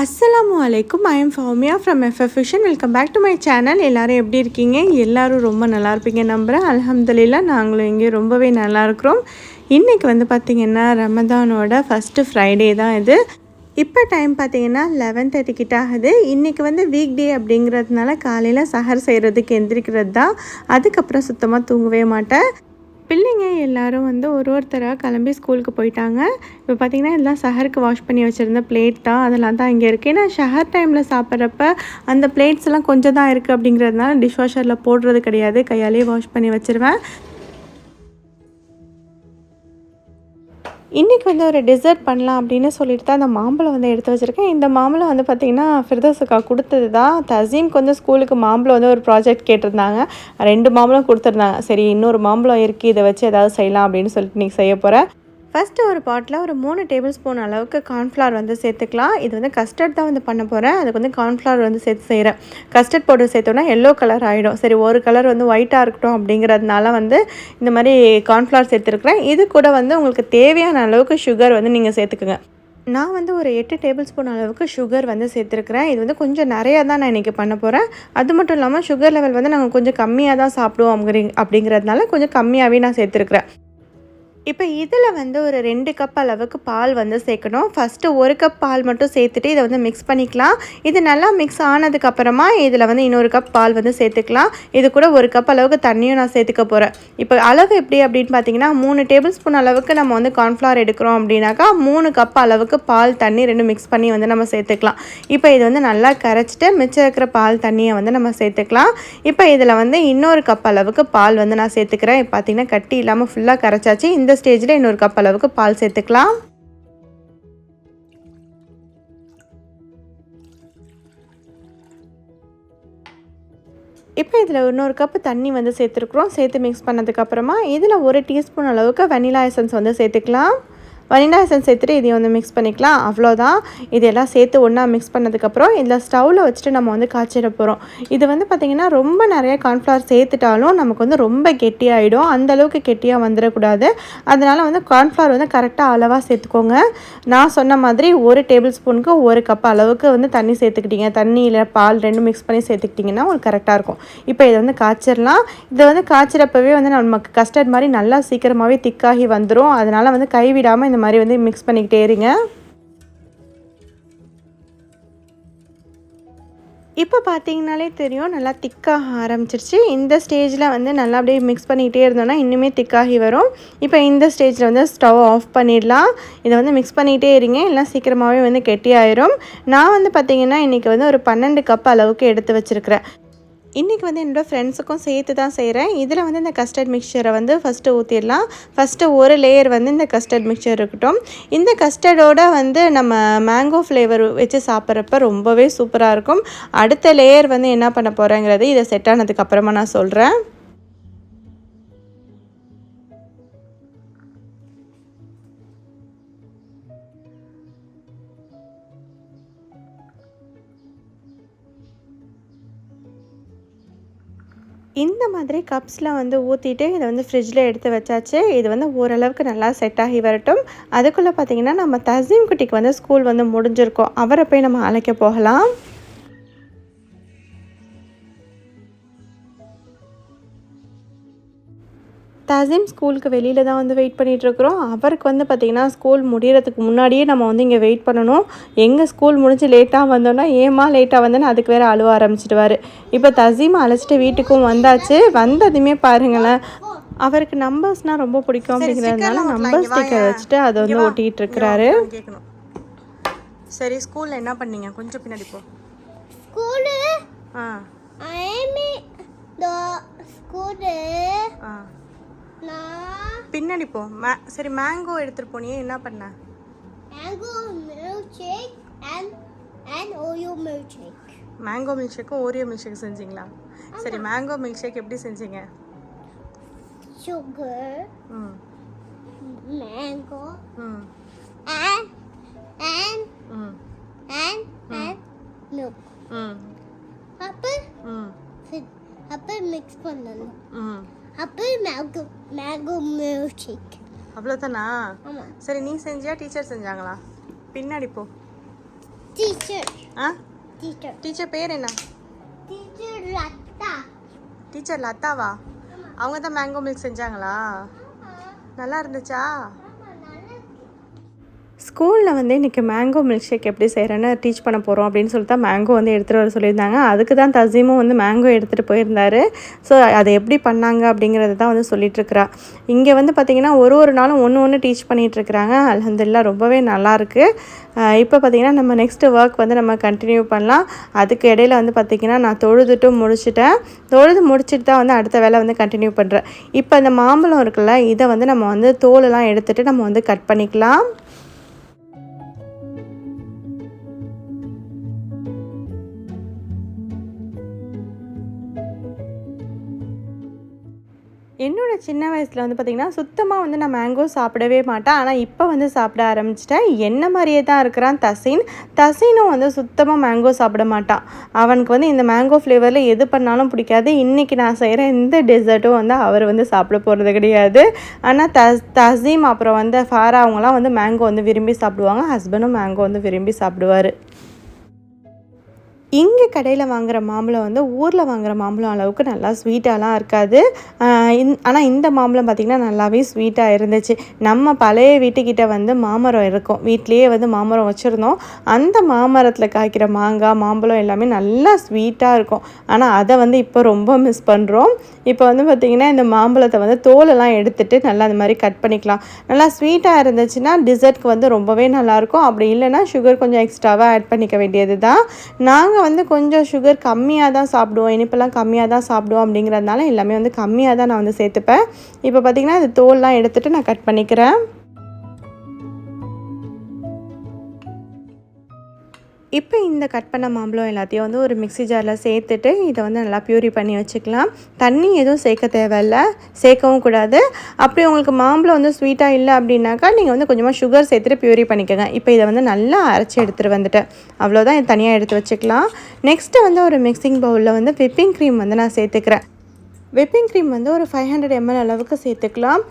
அஸ்ஸலாமு அலைக்கும் I am Fowmiya from FF vision welcome back to my channel எல்லோரும் எப்படி இருக்கீங்க? எல்லோரும் ரொம்ப நல்லா இருப்பீங்க நம்புகிறேன் அலமதுல்லா நாங்களும் இங்கே ரொம்பவே நல்லா இருக்கிறோம். இன்றைக்கி வந்து பார்த்திங்கன்னா ரமதானோட ஃபஸ்ட்டு ஃப்ரைடே தான் இது. இப்போ டைம் பார்த்தீங்கன்னா லெவன் தேர்ட்டி கிட்ட ஆகுது. இன்றைக்கி வந்து வீக் டே அப்படிங்கிறதுனால காலையில் சஹர் செய்கிறதுக்கு எந்திரிக்கிறது தான் அதுக்கப்புறம் சுத்தமாக தூங்கவே மாட்டேன். பிள்ளைங்க எல்லாரும் வந்து ஒரு ஒருத்தராக கிளம்பி ஸ்கூலுக்கு போயிட்டாங்க. இப்போ பார்த்திங்கன்னா எல்லாம் ஷஹருக்கு வாஷ் பண்ணி வச்சுருந்த பிளேட் தான். அதெல்லாம் தான் இங்கே இருக்குது ஏன்னா ஷஹர் டைமில் சாப்பிட்றப்ப அந்த பிளேட்ஸ் எல்லாம் கொஞ்சம் தான் இருக்குது அப்படிங்கிறதுனால டிஷ் வாஷரில் போடுறது கிடையாது. கையாலே வாஷ் பண்ணி வச்சுருவேன். இன்றைக்கி வந்து ஒரு டெசர்ட் பண்ணலாம் அப்படின்னு சொல்லிட்டு தான் அந்த மாம்பழம் வந்து எடுத்து வச்சுருக்கேன். இந்த மாம்பழம் வந்து பார்த்திங்கன்னா ஃபிர்தோஸுக்கா கொடுத்தது தான் தசீம்க்கு வந்து ஸ்கூலுக்கு மாம்பழம் வந்து ஒரு ப்ராஜெக்ட் கேட்டிருந்தாங்க. ரெண்டு மாம்பழம் கொடுத்துருந்தாங்க. சரி இன்னொரு மாம்பழம் இருக்குது இதை வச்சு ஏதாவது செய்யலாம் அப்படின்னு சொல்லிட்டு இன்றைக்கி செய்ய போகிறேன் ஃபஸ்ட்டு ஒரு பாட்டில் ஒரு மூணு டேபிள் ஸ்பூன் அளவுக்கு கார்ன்ஃப்ளவர் வந்து சேர்த்துக்கலாம். இது வந்து கஸ்டர்ட் தான் வந்து பண்ண போகிறேன் அதுக்கு வந்து கார்ன்ஃப்ளவர் வந்து சேர்த்து செய்கிறேன் கஸ்டர்ட் பவுடர் சேர்த்தோன்னா எல்லோ கலர் ஆகிடும் சரி ஒரு கலர் வந்து ஒயிட்டாக இருக்கட்டும் அப்படிங்கிறதுனால வந்து இந்த மாதிரி கார்ன்ஃப்ளவர் சேர்த்துருக்குறேன். இது கூட வந்து உங்களுக்கு தேவையான அளவுக்கு சுகர் வந்து நீங்கள் சேர்த்துக்குங்க. நான் வந்து ஒரு எட்டு டேபிள் ஸ்பூன் அளவுக்கு சுகர் வந்து சேர்த்துருக்குறேன். இது வந்து கொஞ்சம் நிறையா தான் நான் இன்றைக்கி பண்ண போகிறேன் அது மட்டும் இல்லாமல் சுகர் லெவல் வந்து நாங்கள் கொஞ்சம் கம்மியாக தான் சாப்பிடுவோம் அப்படிங்கிறதுனால கொஞ்சம் கம்மியாகவே நான் சேர்த்துருக்குறேன். இப்போ இதில் வந்து ஒரு ரெண்டு கப் அளவுக்கு பால் வந்து சேர்க்கணும். ஃபஸ்ட்டு ஒரு கப் பால் மட்டும் சேர்த்துட்டு இதை வந்து மிக்ஸ் பண்ணிக்கலாம். இது நல்லா மிக்ஸ் ஆனதுக்கப்புறமா இதில் வந்து இன்னொரு கப் பால் வந்து சேர்த்துக்கலாம். இது கூட ஒரு கப் அளவுக்கு தண்ணியும் நான் சேர்த்துக்க போகிறேன் இப்போ அளவு எப்படி அப்படின்னு பார்த்தீங்கன்னா மூணு டேபிள் ஸ்பூன் அளவுக்கு நம்ம வந்து கார்ன்ஃப்ளவர் எடுக்கிறோம் அப்படின்னாக்கா மூணு கப் அளவுக்கு பால் தண்ணி ரெண்டு மிக்ஸ் பண்ணி வந்து நம்ம சேர்த்துக்கலாம். இப்போ இது வந்து நல்லா கரைச்சிட்டு மிச்சம் இருக்கிற பால் தண்ணியை வந்து நம்ம சேர்த்துக்கலாம். இப்போ இதில் வந்து இன்னொரு கப் அளவுக்கு பால் வந்து நான் சேர்த்துக்கிறேன். இப்போ பார்த்தீங்கன்னா கட்டி இல்லாமல் ஃபுல்லாக கரைச்சாச்சு. இந்த ஸ்டேஜில் இன்னொரு கப் அளவுக்கு பால் சேர்த்துக்கலாம். இப்போ இதில் இன்னொரு கப்பு தண்ணி வந்து சேர்த்துருக்குறோம். சேர்த்து மிக்ஸ் பண்ணதுக்கப்புறமா இதில் ஒரு டீஸ்பூன் அளவுக்கு வெனிலா எசன்ஸ் வந்து சேர்த்துக்கலாம். வனிலா எசன்ஸ் சேர்த்துட்டு இதையும் வந்து மிக்ஸ் பண்ணிக்கலாம். அவ்வளோதான் இதெல்லாம் சேர்த்து ஒன்றா மிக்ஸ் பண்ணதுக்கப்புறம் இதில் ஸ்டவ்வில் வச்சுட்டு நம்ம வந்து காய்ச்சிட போகிறோம் இது வந்து பார்த்திங்கன்னா ரொம்ப நிறைய கார்ன்ஃப்ளவர் சேர்த்துட்டாலும் நமக்கு வந்து ரொம்ப கெட்டியாகிடும் அந்தளவுக்கு கெட்டியாக வந்துடக்கூடாது. அதனால் வந்து கார்ன்ஃப்ளவர் வந்து கரெக்டாக அளவாக சேர்த்துக்கோங்க. நான் சொன்ன மாதிரி ஒரு டேபிள் ஸ்பூனுக்கு ஒரு கப் அளவுக்கு வந்து தண்ணி சேர்த்துக்கிட்டீங்க. தண்ணி இல்லை பால் ரெண்டும் மிக்ஸ் பண்ணி சேர்த்துக்கிட்டிங்கன்னா உங்களுக்கு கரெக்டாக இருக்கும். இப்போ இதை வந்து காய்ச்சிடலாம். இதை வந்து காய்ச்சிறப்பவே வந்து நமக்கு கஸ்டர்ட் மாதிரி நல்லா சீக்கிரமாகவே திக்காகி வந்துடும் அதனால் வந்து கைவிடாமல் இந்த மாதிரி வந்து மிக்ஸ் பண்ணிக்கிட்டே இருங்க. இப்போ பார்த்தீங்கனாலே தெரியும் நல்லா திக்காக ஆரம்பிச்சிருச்சு. இந்த ஸ்டேஜில் வந்து நல்லா அப்படியே மிக்ஸ் பண்ணிக்கிட்டே இருந்தோம்னா இன்னுமே திக்காகி வரும். இப்போ இந்த ஸ்டேஜில் வந்து ஸ்டவ் ஆஃப் பண்ணிடலாம். இதை வந்து மிக்ஸ் பண்ணிக்கிட்டே இருங்க எல்லாம் சீக்கிரமாகவே வந்து கெட்டியாயிரும். நான் வந்து பார்த்திங்கன்னா இன்றைக்கி வந்து ஒரு பன்னெண்டு கப் அளவுக்கு எடுத்து வச்சுருக்கிறேன். இன்றைக்கி வந்து என்னோடய ஃப்ரெண்ட்ஸுக்கும் சேர்த்து தான் செய்கிறேன் இதில் வந்து இந்த கஸ்டர்ட் மிக்சரை வந்து ஃபஸ்ட்டு ஊற்றிடலாம் ஃபஸ்ட்டு ஒரு லேயர் வந்து இந்த கஸ்டர்ட் மிக்சர் இருக்கட்டும். இந்த கஸ்டர்டோட வந்து நம்ம மேங்கோ ஃப்ளேவர் வச்சு சாப்பிட்றப்ப ரொம்பவே சூப்பராக இருக்கும். அடுத்த லேயர் வந்து என்ன பண்ண போகிறேங்கிறது இதை செட் ஆனதுக்கப்புறமா நான் சொல்கிறேன் இந்த மாதிரி கப்ஸில் வந்து ஊற்றிட்டு இதை வந்து ஃப்ரிட்ஜில் எடுத்து வச்சாச்சு. இது வந்து ஓரளவுக்கு நல்லா செட் ஆகி வரட்டும். அதுக்குள்ளே பார்த்தீங்கன்னா நம்ம தசீம் குட்டிக்கு வந்து ஸ்கூல் வந்து முடிஞ்சிருக்கோம். அவரை போய் நம்ம அழைக்க போகலாம். தசீம் ஸ்கூலுக்கு வெளியில் தான் வந்து வெயிட் பண்ணிகிட்ருக்குறோம் அவருக்கு வந்து பார்த்திங்கன்னா ஸ்கூல் முடிகிறதுக்கு முன்னாடியே நம்ம வந்து இங்கே வெயிட் பண்ணணும். எங்கே ஸ்கூல் முடிஞ்சு லேட்டாக வந்தோன்னா ஏமா லேட்டாக வந்தோன்னு அதுக்கு வேறு அழுவ ஆரம்பிச்சிடுவார். இப்போ தசீம் அழைச்சிட்டு வீட்டுக்கும் வந்தாச்சு. வந்ததுமே பாருங்களேன் அவருக்கு நம்பர்ஸ்னால் ரொம்ப பிடிக்கும் அப்படிங்கிறதுனால நம்பர் ஸ்டிக்கர் வச்சுட்டு அதை வந்து ஒட்டிக்கிட்டு இருக்கிறாரு. சரி ஸ்கூலில் என்ன பண்ணீங்க? கொஞ்சம் பின்னாடி போ. ஸ்கூலு ஆ. ஐமி த ஸ்கூலு ஆ. பின்னாடி போ. சரி மேங்கோ எடுத்துகிட்டு போனியே என்ன பண்ண? Mango milk shake and and Oreo milk shake mango milk ஷேக்கும் Oreo milk shake செஞ்சீங்களா சரி மேங்கோ மில்க் ஷேக் எப்படி செஞ்சீங்க? சுகர் ம். மேங்கோ ம். அண்ட் அண்ட் ம். அண்ட் அண்ட் மில்க் ம். அப்போ ம். அப்போ மிக்ஸ் பண்ணணும். ம். அப்போ மேங்கோ மேங்கோ மில்க் ஷேக் அவ்வளோதானா சரி நீ செஞ்சியா டீச்சர் செஞ்சாங்களா? பின்னாடி போ. Teacher. ஆ? Teacher. டீச்சர் பேர் என்ன? Teacher Lata. டீச்சர் லதாவா? அவங்க தான் மேங்கோ மில்க் செஞ்சாங்களா? நல்லா இருந்துச்சா? ஸ்கூலில் வந்து இன்றைக்கி மேங்கோ மில்க் ஷேக் எப்படி செய்கிறேன்னு டீச் பண்ண போகிறோம் அப்படின்னு சொல்லிட்டு தான் மேங்கோ வந்து எடுத்துகிட்டு வர சொல்லியிருந்தாங்க. அதுக்கு தான் தசீமும் வந்து மேங்கோ எடுத்துகிட்டு போயிருந்தாரு. ஸோ அதை எப்படி பண்ணாங்க அப்படிங்கிறத தான் வந்து சொல்லிகிட்ருக்குறா இங்கே வந்து பார்த்திங்கன்னா ஒரு ஒரு நாளும் ஒன்று ஒன்று டீச் பண்ணிகிட்ருக்குறாங்க அலமதுல்லா ரொம்பவே நல்லாயிருக்கு இப்போ பார்த்திங்கன்னா நம்ம நெக்ஸ்ட்டு ஒர்க் வந்து நம்ம கண்டினியூ பண்ணலாம். அதுக்கு இடையில வந்து பார்த்திங்கன்னா நான் தொழுதுட்டும் முடிச்சுட்டேன். தொழுது முடிச்சுட்டு தான் வந்து அடுத்த வேலை வந்து கண்டினியூ பண்ணுறேன் இப்போ இந்த மாம்பழம் இருக்குல்ல இதை வந்து நம்ம வந்து தோலெல்லாம் எடுத்துகிட்டு நம்ம வந்து கட் பண்ணிக்கலாம். என்னோட சின்ன வயசில் வந்து பார்த்திங்கன்னா சுத்தமாக வந்து நான் மேங்கோ சாப்பிடவே மாட்டேன். ஆனால் இப்போ வந்து சாப்பிட ஆரம்பிச்சிட்டேன். என்ன மாதிரியே தான் இருக்கிறான் தசீன் தசீனும் வந்து சுத்தமாக மேங்கோ சாப்பிட மாட்டான். அவனுக்கு வந்து இந்த மேங்கோ ஃப்ளேவரில் எது பண்ணாலும் பிடிக்காது. இன்றைக்கி நான் செய்கிற எந்த டெசர்ட்டும் வந்து அவர் வந்து சாப்பிட போகிறது கிடையாது. ஆனால் த தசீம் அப்புறம் வந்து ஃபாரா அவங்களாம் வந்து மேங்கோ வந்து விரும்பி சாப்பிடுவாங்க. ஹஸ்பண்டும் மேங்கோ வந்து விரும்பி சாப்பிடுவார். இங்கே கடையில் வாங்குகிற மாம்பழம் வந்து ஊரில் வாங்குகிற மாம்பழம் அளவுக்கு நல்லா ஸ்வீட்டாலாம் இருக்காது. ஆனால் இந்த மாம்பழம் பார்த்திங்கன்னா நல்லாவே ஸ்வீட்டாக இருந்துச்சு. நம்ம பழைய வீட்டுக்கிட்ட வந்து மாமரம் இருக்கும். வீட்லேயே வந்து மாமரம் வச்சுருந்தோம். அந்த மாமரத்தில் காய்க்கிற மாங்காய் மாம்பழம் எல்லாமே நல்லா ஸ்வீட்டாக இருக்கும். ஆனால் அதை வந்து இப்போ ரொம்ப மிஸ் பண்ணுறோம் இப்போ வந்து பார்த்திங்கன்னா இந்த மாம்பழத்தை வந்து தோலெல்லாம் எடுத்துகிட்டு நல்லா அந்த மாதிரி கட் பண்ணிக்கலாம். நல்லா ஸ்வீட்டாக இருந்துச்சுன்னா டிசர்ட்க்கு வந்து ரொம்பவே நல்லாயிருக்கும் அப்படி இல்லைன்னா சுகர் கொஞ்சம் எக்ஸ்ட்ராவாக ஆட் பண்ணிக்க வேண்டியது தான் நாங்கள் வந்து கொஞ்சம் சுகர் கம்மியாக தான் சாப்பிடுவோம் இனிப்பெல்லாம் கம்மியாக தான் சாப்பிடுவோம் அப்படிங்கிறதுனால எல்லாமே வந்து கம்மியாக தான் நான் வந்து சேர்த்துப்பேன். இப்போ பார்த்திங்கன்னா இது தோல்லாம் எடுத்துகிட்டு நான் கட் பண்ணிக்கிறேன். இப்போ இந்த கட் பண்ண மாம்பழம் எல்லாத்தையும் வந்து ஒரு மிக்ஸி ஜாரில் சேர்த்துட்டு இதை வந்து நல்லா பியூரி பண்ணி வச்சுக்கலாம். தண்ணி எதுவும் சேர்க்க தேவையில்ல. சேர்க்கவும் கூடாது. அப்படி உங்களுக்கு மாம்பழம் வந்து ஸ்வீட்டாக இல்லை அப்படின்னாக்கா நீங்கள் வந்து கொஞ்சமாக சுகர் சேர்த்துட்டு பியூரி பண்ணிக்கோங்க. இப்போ இதை வந்து நல்லா அரைச்சி எடுத்துகிட்டு வந்துட்டு அவ்வளோதான் இதை தனியாக எடுத்து வச்சுக்கலாம். நெக்ஸ்ட்டு வந்து ஒரு மிக்சிங் பவுலில் வந்து விப்பிங் க்ரீம் வந்து நான் சேர்த்துக்கிறேன். விப்பிங் க்ரீம் வந்து ஒரு ஃபைவ் ஹண்ட்ரட் எம்எல் அளவுக்கு சேர்த்துக்கலாம்.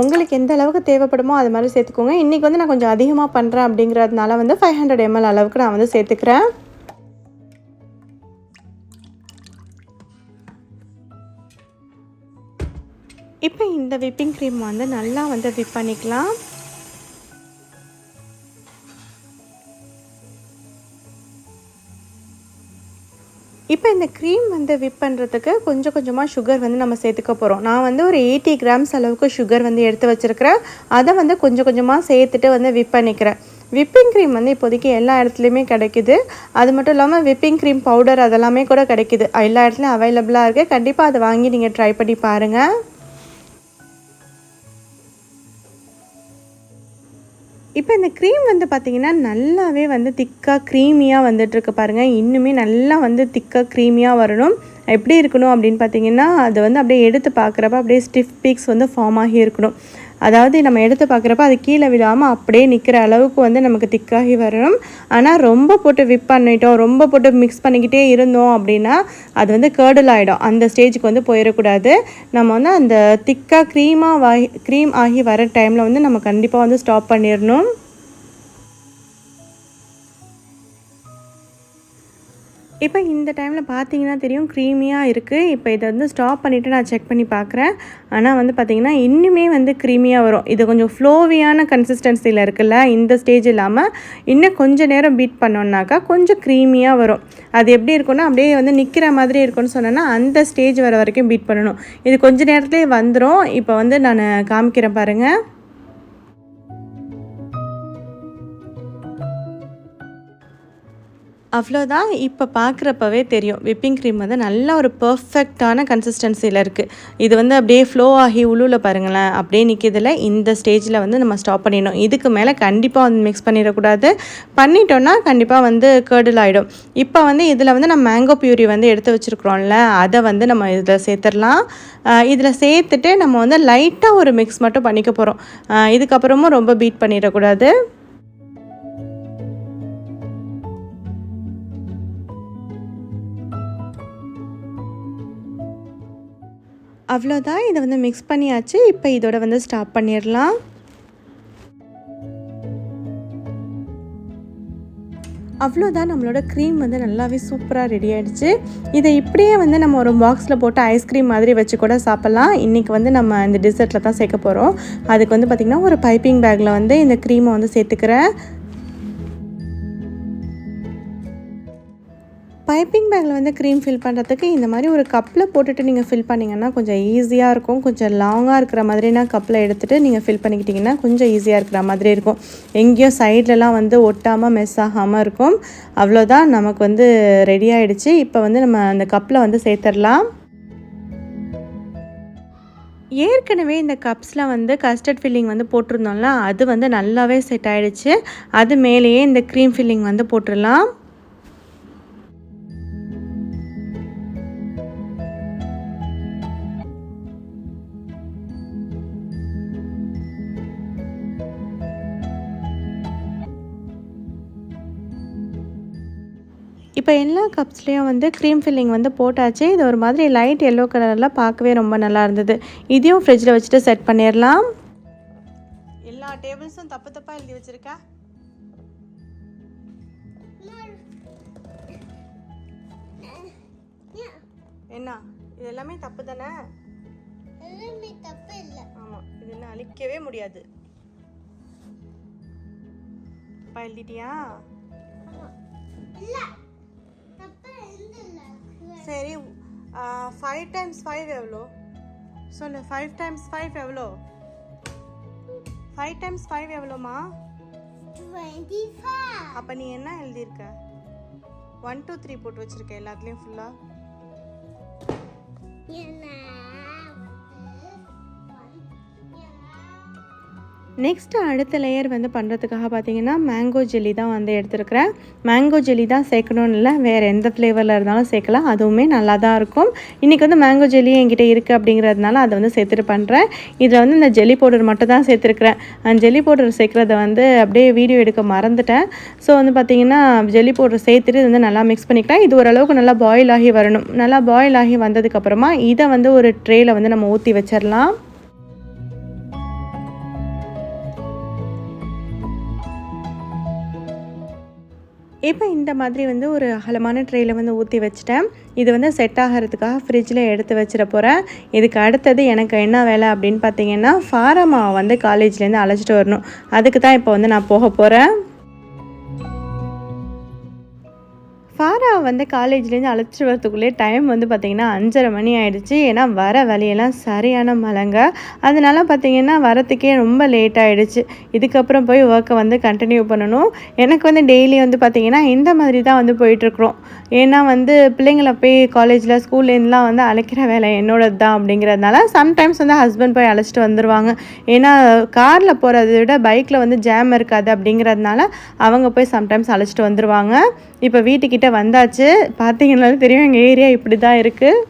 உங்களுக்கு எந்த அளவுக்கு தேவைப்படுமோ அது மாதிரி சேர்த்துக்கோங்க. இன்றைக்கி வந்து நான் கொஞ்சம் அதிகமாக பண்ணுறேன் அப்படிங்கிறதுனால வந்து ஃபைவ் ஹண்ட்ரட் எம்எல் அளவுக்கு நான் வந்து சேர்த்துக்கிறேன். இப்போ இந்த விப்பிங் க்ரீம் வந்து நல்லா வந்து விப் பண்ணிக்கலாம். இப்போ இந்த க்ரீம் வந்து விப் பண்ணுறதுக்கு கொஞ்சம் கொஞ்சமாக சுகர் வந்து நம்ம சேர்த்துக்க போகிறோம் நான் வந்து ஒரு எயிட்டி கிராம்ஸ் அளவுக்கு சுகர் வந்து எடுத்து வச்சுருக்கிறேன். அதை வந்து கொஞ்சம் கொஞ்சமாக சேர்த்துட்டு வந்து விப் பண்ணிக்கிறேன். விப்பிங் க்ரீம் வந்து இப்போதைக்கு எல்லா இடத்துலையுமே கிடைக்குது. அது மட்டும் இல்லாமல் விப்பிங் க்ரீம் பவுடர் அதெல்லாமே கூட கிடைக்குது. எல்லா இடத்துலையும் அவைலபிளாக இருக்குது கண்டிப்பாக அதை வாங்கி நீங்கள் ட்ரை பண்ணி பாருங்கள் இப்போ இந்த க்ரீம் வந்து பார்த்திங்கன்னா நல்லாவே வந்து திக்காக க்ரீமியாக வந்துட்டுருக்கு பாருங்கள் இன்னுமே நல்லா வந்து திக்காக க்ரீமியாக வரணும். எப்படி இருக்கணும் அப்படின்னு பார்த்தீங்கன்னா அது வந்து அப்படியே எடுத்து பார்க்குறப்ப அப்படியே ஸ்டிஃப் பீக்ஸ் வந்து ஃபார்ம் ஆகி இருக்கணும். அதாவது நம்ம எடுத்து பார்க்குறப்ப அது கீழே விழாமல் அப்படியே நிற்கிற அளவுக்கு வந்து நமக்கு திக்காகி வரணும். ஆனால் ரொம்ப போட்டு விப் பண்ணிட்டோம் ரொம்ப போட்டு மிக்ஸ் பண்ணிக்கிட்டே இருந்தோம் அப்படின்னா அது வந்து கேர்டில் ஆகிடும் அந்த ஸ்டேஜுக்கு வந்து போயிடக்கூடாது. நம்ம வந்து அந்த திக்காக க்ரீமாக வாகி க்ரீம் ஆகி வர டைமில் வந்து நம்ம கண்டிப்பாக வந்து ஸ்டாப் பண்ணிடணும். இப்போ இந்த டைமில் பார்த்தீங்கன்னா தெரியும் க்ரீமியாக இருக்குது இப்போ இதை வந்து ஸ்டாப் பண்ணிவிட்டு நான் செக் பண்ணி பார்க்குறேன் ஆனால் வந்து பார்த்திங்கன்னா இன்னுமே வந்து க்ரீமியாக வரும். இது கொஞ்சம் ஃப்ளோவியான கன்சிஸ்டன்சியில் இருக்குல்ல இந்த ஸ்டேஜ் இல்லாமல் இன்னும் கொஞ்சம் நேரம் பீட் பண்ணோன்னாக்கா கொஞ்சம் க்ரீமியாக வரும். அது எப்படி இருக்கும்னா அப்படியே வந்து நிற்கிற மாதிரி இருக்கும்னு சொன்னேன்னா அந்த ஸ்டேஜ் வர வரைக்கும் பீட் பண்ணணும். இது கொஞ்ச நேரத்துலேயே வந்துடும் இப்போ வந்து நான் காமிக்கிறேன் பாருங்கள் அவ்வளோதான். இப்போ பார்க்குறப்பவே தெரியும். விப்பிங் க்ரீம் வந்து நல்ல ஒரு பர்ஃபெக்டான கன்சிஸ்டன்சியில் இருக்குது இது வந்து அப்படியே ஃப்ளோ ஆகி உள்ளுல பாருங்களேன். அப்படியே நிற்கிறதுல இந்த ஸ்டேஜில் வந்து நம்ம ஸ்டாப் பண்ணிடணும். இதுக்கு மேலே கண்டிப்பாக வந்து மிக்ஸ் பண்ணிடக்கூடாது. பண்ணிட்டோன்னா கண்டிப்பாக வந்து கேர்டில் ஆகிடும் இப்போ வந்து இதில் வந்து நம்ம மேங்கோ பியூரி வந்து எடுத்து வச்சுருக்குறோம்ல அதை வந்து நம்ம இதில் சேர்த்துடலாம். இதில் சேர்த்துட்டு நம்ம வந்து லைட்டாக ஒரு மிக்ஸ் மட்டும் பண்ணிக்க போகிறோம் இதுக்கப்புறமும் ரொம்ப பீட் பண்ணிடக்கூடாது. அவ்வளோதான். இதை வந்து மிக்ஸ் பண்ணியாச்சு. இப்போ இதோட வந்து ஸ்டாப் பண்ணிடலாம். அவ்வளோதான். நம்மளோட க்ரீம் வந்து நல்லாவே சூப்பராக ரெடி ஆகிடுச்சு இதை இப்படியே வந்து நம்ம ஒரு பாக்ஸில் போட்டு ஐஸ்கிரீம் மாதிரி வச்சு கூட சாப்பிட்லாம். இன்றைக்கி வந்து நம்ம இந்த டிசர்ட்டில் தான் சேர்க்க போகிறோம் அதுக்கு வந்து பார்த்திங்கன்னா ஒரு பைப்பிங் பேக்கில் வந்து இந்த க்ரீமை வந்து சேர்த்துக்கிறேன். பைப்பிங் பேக்கில் வந்து க்ரீம் ஃபில் பண்ணுறதுக்கு இந்த மாதிரி ஒரு கப்பில் போட்டுட்டு நீங்கள் ஃபில் பண்ணிங்கன்னா கொஞ்சம் ஈஸியாக இருக்கும். கொஞ்சம் லாங்காக இருக்கிற மாதிரினா கப்பில் எடுத்துகிட்டு நீங்கள் ஃபில் பண்ணிக்கிட்டிங்கன்னா கொஞ்சம் ஈஸியாக இருக்கிற மாதிரி இருக்கும். எங்கேயும் சைட்லலாம் வந்து ஒட்டாமல் மெஸ் ஆகாமல் இருக்கும். அவ்வளோதான் நமக்கு வந்து ரெடி ஆகிடுச்சு இப்போ வந்து நம்ம அந்த கப்பில் வந்து சேர்த்துடலாம் ஏற்கனவே இந்த கப்ஸில் வந்து கஸ்டர்ட் ஃபில்லிங் வந்து போட்டிருந்தோம்ல அது வந்து நல்லாவே செட் ஆகிடுச்சு அது மேலேயே இந்த க்ரீம் ஃபில்லிங் வந்து போட்டுடலாம் இப்போ எல்லா கப்ஸ்லேயும் வந்து க்ரீம் ஃபில்லிங் வந்து போட்டாச்சு. இது ஒரு மாதிரி லைட் எல்லோ கலரில் பார்க்கவே ரொம்ப நல்லா இருந்தது. இதையும் ஃப்ரிட்ஜில் வச்சுட்டு செட் பண்ணிடலாம் எல்லா டேபிள்ஸும் தப்பு தப்பாக எழுதி வச்சுருக்கா? என்ன? இது எல்லாமே தப்பு தானே? எல்லாமே தப்பு இல்லை ஆமாம் இது என்ன அழிக்கவே முடியாது. தப்பா எழுதிட்டியா? இல்லை சரி ஃபைவ் டைம்ஸ் ஃபைவ் எவ்வளோ? சொல்லு ஃபைவ் டைம்ஸ் ஃபைவ் எவ்வளோ? ஃபைவ் டைம்ஸ் ஃபைவ் எவ்வளோமா அப்போ நீ என்ன எழுதியிருக்க? ஒன் டூ த்ரீ போட்டு வச்சிருக்க எல்லாத்துலேயும் ஃபுல்லாக நெக்ஸ்ட்டு அடுத்த லேயர் வந்து பண்ணுறதுக்காக பார்த்தீங்கன்னா மேங்கோ ஜெல்லி தான் வந்து எடுத்துருக்கிறேன். மேங்கோ ஜெல்லி தான் சேர்க்கணும்னு இல்லை வேறு எந்த ஃப்ளேவரில் இருந்தாலும் சேர்க்கலாம். அதுவுமே நல்லா தான் இருக்கும். இன்றைக்கி வந்து மேங்கோ ஜெல்லி என்கிட்ட இருக்குது அப்படிங்கிறதுனால அதை வந்து சேர்த்துட்டு பண்ணுறேன் இதில் வந்து இந்த ஜெல்லி பவுடர் மட்டும் தான் சேர்த்துருக்குறேன். அந்த ஜெல்லி பவுடர் சேர்க்குறத வந்து அப்படியே வீடியோ எடுக்க மறந்துட்டேன். ஸோ வந்து பார்த்திங்கன்னா ஜெல்லி பவுடர் சேர்த்துட்டு இது வந்து நல்லா மிக்ஸ் பண்ணிக்கலாம். இது ஓரளவுக்கு நல்லா பாயில் ஆகி வரணும். நல்லா பாயில் ஆகி வந்ததுக்கப்புறமா இதை வந்து ஒரு ட்ரேயில் வந்து நம்ம ஊற்றி வச்சிடலாம். இப்போ இந்த மாதிரி வந்து ஒரு அகலமான ட்ரேயில் வந்து ஊற்றி வச்சுட்டேன். இது வந்து செட் ஆகிறதுக்காக ஃப்ரிட்ஜில் எடுத்து வச்சிட போகிறேன் இதுக்கு அடுத்தது எனக்கு என்ன வேலை அப்படின்னு பார்த்தீங்கன்னா ஃபாரமாவை வந்து காலேஜ்லேருந்து அழைச்சிட்டு வரணும். அதுக்கு தான் இப்போ வந்து நான் போக போகிறேன் ஃபாரா வந்து காலேஜ்லேருந்து அழைச்சிட்டு வரத்துக்குள்ளே டைம் வந்து பார்த்திங்கன்னா அஞ்சரை மணி ஆகிடுச்சு ஏன்னா வர வழியெல்லாம் சரியான மழைங்க. அதனால் பார்த்திங்கன்னா வரத்துக்கே ரொம்ப லேட் ஆகிடுச்சு இதுக்கப்புறம் போய் ஒர்க்கை வந்து கண்டினியூ பண்ணணும். எனக்கு வந்து டெய்லி வந்து பார்த்திங்கன்னா இந்த மாதிரி தான் வந்து போயிட்டுருக்குறோம். ஏன்னா வந்து பிள்ளைங்களை போய் காலேஜில் ஸ்கூல்லேருந்துலாம் வந்து அழைக்கிற வேலை என்னோடது தான் அப்படிங்கிறதுனால சம்டைம்ஸ் வந்து ஹஸ்பண்ட் போய் அழைச்சிட்டு வந்துடுவாங்க ஏன்னா காரில் போகிறத விட பைக்கில் வந்து ஜாம் இருக்காது அப்படிங்கிறதுனால அவங்க போய் சம்டைம்ஸ் அழைச்சிட்டு வந்துடுவாங்க இப்போ வீட்டுக்கிட்ட வந்தாச்சு. பார்த்தீங்கன்னாலும் தெரியும் எங்கள் ஏரியா இப்படி தான் இருக்குது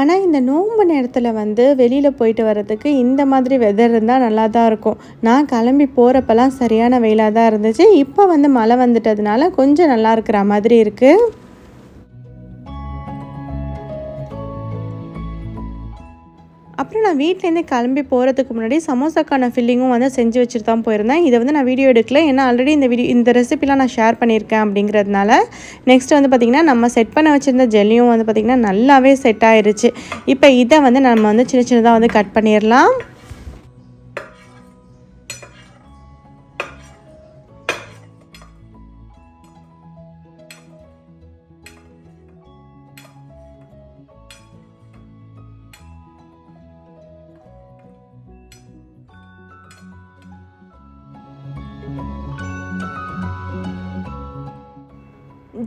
ஆனால் இந்த நோன்பு நேரத்தில் வந்து வெளியில் போயிட்டு வர்றதுக்கு இந்த மாதிரி வெதர் இருந்தால் நல்லா தான் இருக்கும். நான் கிளம்பி போகிறப்பெல்லாம் சரியான வெயிலாக தான் இருந்துச்சு. இப்போ வந்து மழை வந்துட்டதுனால கொஞ்சம் நல்லா இருக்கிற மாதிரி இருக்குது அப்புறம் நான் வீட்டிலேருந்து கிளம்பி போகிறதுக்கு முன்னாடி சமோசாக்கான ஃபில்லிங்கும் வந்து செஞ்சு வச்சுட்டு தான் போயிருந்தேன். இதை வந்து நான் வீடியோ எடுக்கல. ஏன்னா ஆல்ரெடி இந்த வீடியோ இந்த ரெசிபிலாம் நான் ஷேர் பண்ணியிருக்கேன் அப்படிங்கிறதுனால நெக்ஸ்ட் வந்து பார்த்திங்கன்னா நம்ம செட் பண்ண வச்சுருந்த ஜெல்லியும் வந்து பார்த்திங்கன்னா நல்லாவே செட் ஆயிருச்சு. இப்போ இதை வந்து நம்ம வந்து சின்ன சின்னதாக வந்து கட் பண்ணிடலாம்.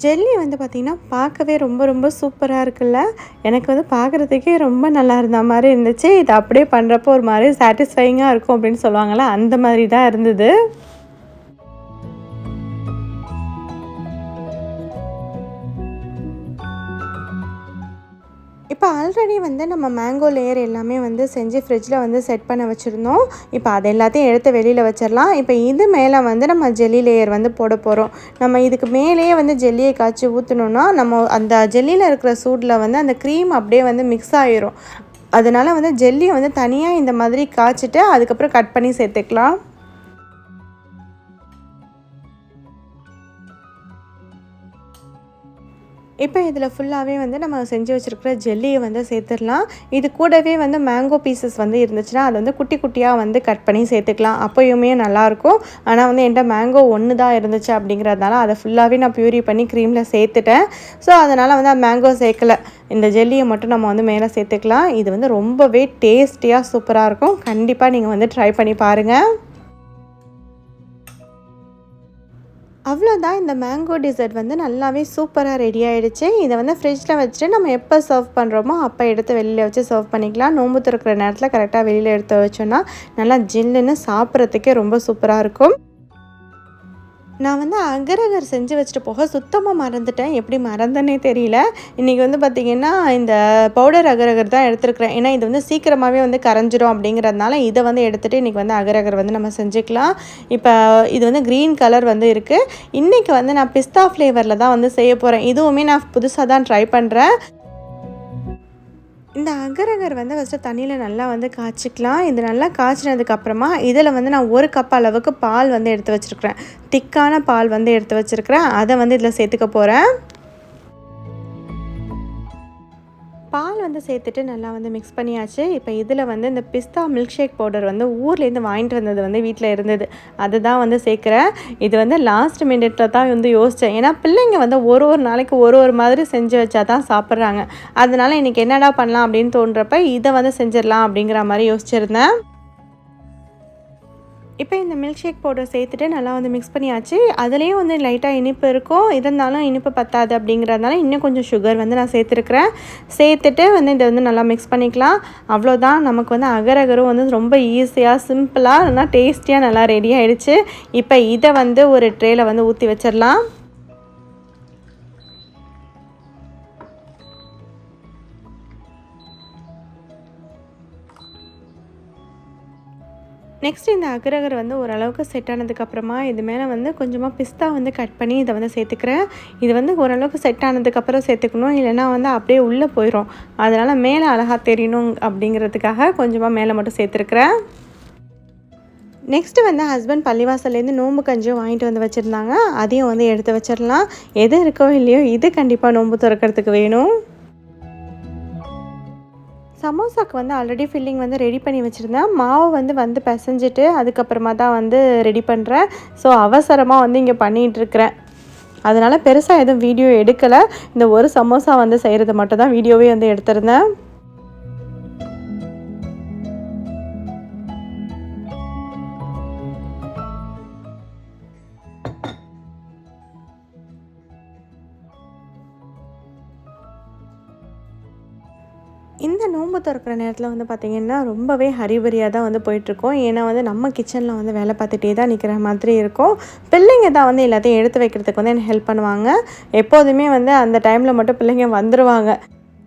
ஜெல்லி வந்து பார்த்திங்கன்னா பார்க்கவே ரொம்ப ரொம்ப சூப்பராக இருக்குல்ல? எனக்கு வந்து பார்க்குறதுக்கே ரொம்ப நல்லா இருந்த மாதிரி இருந்துச்சு. இது அப்படியே பண்ணுறப்போ ஒரு மாதிரி சாட்டிஸ்ஃபைங்காக இருக்கும் அப்படின்னு சொல்லுவாங்கள்ல அந்த மாதிரி தான் இருந்தது. இப்போ ஆல்ரெடி வந்து நம்ம மேங்கோ லேயர் எல்லாமே வந்து செஞ்சு ஃப்ரிட்ஜில் வந்து செட் பண்ண வச்சுருந்தோம். இப்போ அது எல்லாத்தையும் எடுத்து வெளியில் வச்சிடலாம். இப்போ இது மேலே வந்து நம்ம ஜெல்லி லேயர் வந்து போட போகிறோம் நம்ம இதுக்கு மேலேயே வந்து ஜெல்லியை காய்ச்சி ஊற்றணுன்னா நம்ம அந்த ஜெல்லியில் இருக்கிற சூடில் வந்து அந்த க்ரீம் அப்படியே வந்து மிக்ஸ் ஆயிரும். அதனால் வந்து ஜெல்லியை வந்து தனியாக இந்த மாதிரி காய்ச்சிட்டு அதுக்கப்புறம் கட் பண்ணி சேர்த்துக்கலாம். இப்போ இதில் ஃபுல்லாகவே வந்து நம்ம செஞ்சு வச்சுருக்கிற ஜெல்லியை வந்து சேர்த்துடலாம். இது கூடவே வந்து மேங்கோ பீசஸ் வந்து இருந்துச்சுன்னா அதை வந்து குட்டி குட்டியாக வந்து கட் பண்ணி சேர்த்துக்கலாம். அப்போயுமே நல்லாயிருக்கும். ஆனால் வந்து என்கிட்ட மேங்கோ ஒன்று தான் இருந்துச்சு அப்படிங்கிறதுனால அதை ஃபுல்லாகவே நான் ப்யூரி பண்ணி க்ரீமில் சேர்த்துட்டேன். ஸோ அதனால் வந்து மேங்கோ சேர்க்கலை. இந்த ஜெல்லியை மட்டும் நம்ம வந்து மேலே சேர்த்துக்கலாம். இது வந்து ரொம்பவே டேஸ்டியாக சூப்பராக இருக்கும். கண்டிப்பாக நீங்கள் வந்து ட்ரை பண்ணி பாருங்கள் அவ்வளோதான் இந்த மேங்கோ டிசர்ட் வந்து நல்லாவே சூப்பராக ரெடி ஆகிடுச்சு இதை வந்து ஃப்ரிட்ஜில் வச்சுட்டு நம்ம எப்போ சர்வ் பண்ணுறோமோ அப்போ எடுத்து வெளியில் வச்சு சர்வ் பண்ணிக்கலாம். நோம்பு திறக்கிற நேரத்தில் கரெக்டாக வெளியில் எடுத்து வச்சோன்னா நல்லா ஜில்லுன்னு சாப்பிட்றதுக்கே ரொம்ப சூப்பராக இருக்கும். நான் வந்து அகரகர் செஞ்சு வச்சுட்டு போக சுத்தமாக மறந்துட்டேன். எப்படி மறந்தேனே தெரியல. இன்றைக்கி வந்து பார்த்திங்கன்னா இந்த பவுடர் அகரகர் தான் எடுத்துருக்கிறேன். ஏன்னா இது வந்து சீக்கிரமாகவே வந்து கரைஞ்சிரும் அப்படிங்கிறதுனால இதை வந்து எடுத்துகிட்டு இன்றைக்கி வந்து அகரகர் வந்து நம்ம செஞ்சுக்கலாம். இப்போ இது வந்து க்ரீன் கலர் வந்து இருக்குது இன்றைக்கி வந்து நான் பிஸ்தா ஃப்ளேவரில் தான் வந்து செய்ய போகிறேன் இதுவுமே நான் புதுசாக தான் ட்ரை பண்ணுறேன் இந்த அகரகர் வந்து ஃபஸ்ட்டு தண்ணியில் நல்லா வந்து காய்ச்சிக்கலாம். இது நல்லா காய்ச்சினதுக்கப்புறமா இதில் வந்து நான் ஒரு கப் அளவுக்கு பால் வந்து எடுத்து வச்சுருக்கிறேன். திக்கான பால் வந்து எடுத்து வச்சுருக்கிறேன். அதை வந்து இதில் சேர்த்துக்க போகிறேன் பால் வந்து சேர்த்துட்டு நல்லா வந்து மிக்ஸ் பண்ணியாச்சு. இப்போ இதில் வந்து இந்த பிஸ்தா மில்க் ஷேக் பவுடர் வந்து ஊர்லேருந்து வாங்கிட்டு வந்தது வந்து வீட்டில் இருந்தது. அதுதான் வந்து சேர்க்குறேன். இது வந்து லாஸ்ட் மினிட்டில் தான் வந்து யோசித்தேன் ஏன்னா பிள்ளைங்க வந்து ஒரு ஒரு நாளைக்கு ஒரு ஒரு மாதிரி செஞ்சு வச்சா தான் சாப்பிட்றாங்க. அதனால இன்றைக்கி என்னடா பண்ணலாம் அப்படின்னு தோன்றப்ப இதை வந்து செஞ்சிடலாம் அப்படிங்கிற மாதிரி யோசிச்சிருந்தேன். இப்போ இந்த மில்க் ஷேக் பவுடர் சேர்த்துட்டு நல்லா வந்து மிக்ஸ் பண்ணியாச்சு. அதுலேயும் வந்து லைட்டாக இனிப்பு இருக்கும். இருந்தாலும் இனிப்பு பத்தாது அப்படிங்கிறதுனால இன்னும் கொஞ்சம் சுகர் வந்து நான் சேர்த்துருக்குறேன். சேர்த்துட்டு வந்து இதை வந்து நல்லா மிக்ஸ் பண்ணிக்கலாம். அவ்வளோதான். நமக்கு வந்து அகரகரும் வந்து ரொம்ப ஈஸியாக சிம்பிளாக நல்லா டேஸ்டியாக நல்லா ரெடி ஆகிடுச்சு இப்போ இதை வந்து ஒரு ட்ரேயில் வந்து ஊற்றி வச்சிடலாம். நெக்ஸ்ட் இந்த அகரகர் வந்து ஓரளவுக்கு செட் ஆனதுக்கப்புறமா இது மேலே வந்து கொஞ்சமாக பிஸ்தா வந்து கட் பண்ணி இதை வந்து சேர்த்துக்கிறேன். இது வந்து ஓரளவுக்கு செட் ஆனதுக்கப்புறம் சேர்த்துக்கணும். இல்லைனா வந்து அப்படியே உள்ளே போயிடும் அதனால் மேலே அழகாக தெரியணும் அப்படிங்கிறதுக்காக கொஞ்சமாக மேலே மட்டும் சேர்த்துருக்குறேன். நெக்ஸ்ட்டு வந்து ஹஸ்பண்ட் பள்ளிவாசல்லேருந்து நோம்பு கஞ்சியும் வாங்கிட்டு வந்து வச்சுருந்தாங்க. அதையும் வந்து எடுத்து வச்சிடலாம். எது இருக்கோ இல்லையோ இது கண்டிப்பாக நோம்பு திறக்கிறதுக்கு வேணும். சமோசாக்கு வந்து ஆல்ரெடி ஃபில்லிங் வந்து ரெடி பண்ணி வச்சுருந்தேன். மாவு வந்து வந்து பிசைஞ்சிட்டு அதுக்கப்புறமா தான் வந்து ரெடி பண்ணுறேன் ஸோ அவசரமாக வந்து இங்கே பண்ணிகிட்ருக்கிறேன் அதனால் பெருசாக எதுவும் வீடியோ எடுக்கலை. இந்த ஒரு சமோசா வந்து செய்கிறது மட்டும் தான் வீடியோவே வந்து எடுத்திருந்தேன். நோன்பு திறக்கிற நேரத்தில் வந்து பார்த்திங்கன்னா ரொம்பவே ஹரிபரியாக தான் வந்து போயிட்டுருக்கோம். ஏன்னா வந்து நம்ம கிச்சனில் வந்து வேலை பார்த்துட்டே தான் நிற்கிற மாதிரி இருக்கும். பிள்ளைங்க தான் வந்து எல்லாத்தையும் எடுத்து வைக்கிறதுக்கு வந்து எனக்கு ஹெல்ப் பண்ணுவாங்க. எப்போதுமே வந்து அந்த டைமில் மட்டும் பிள்ளைங்க வந்துடுவாங்க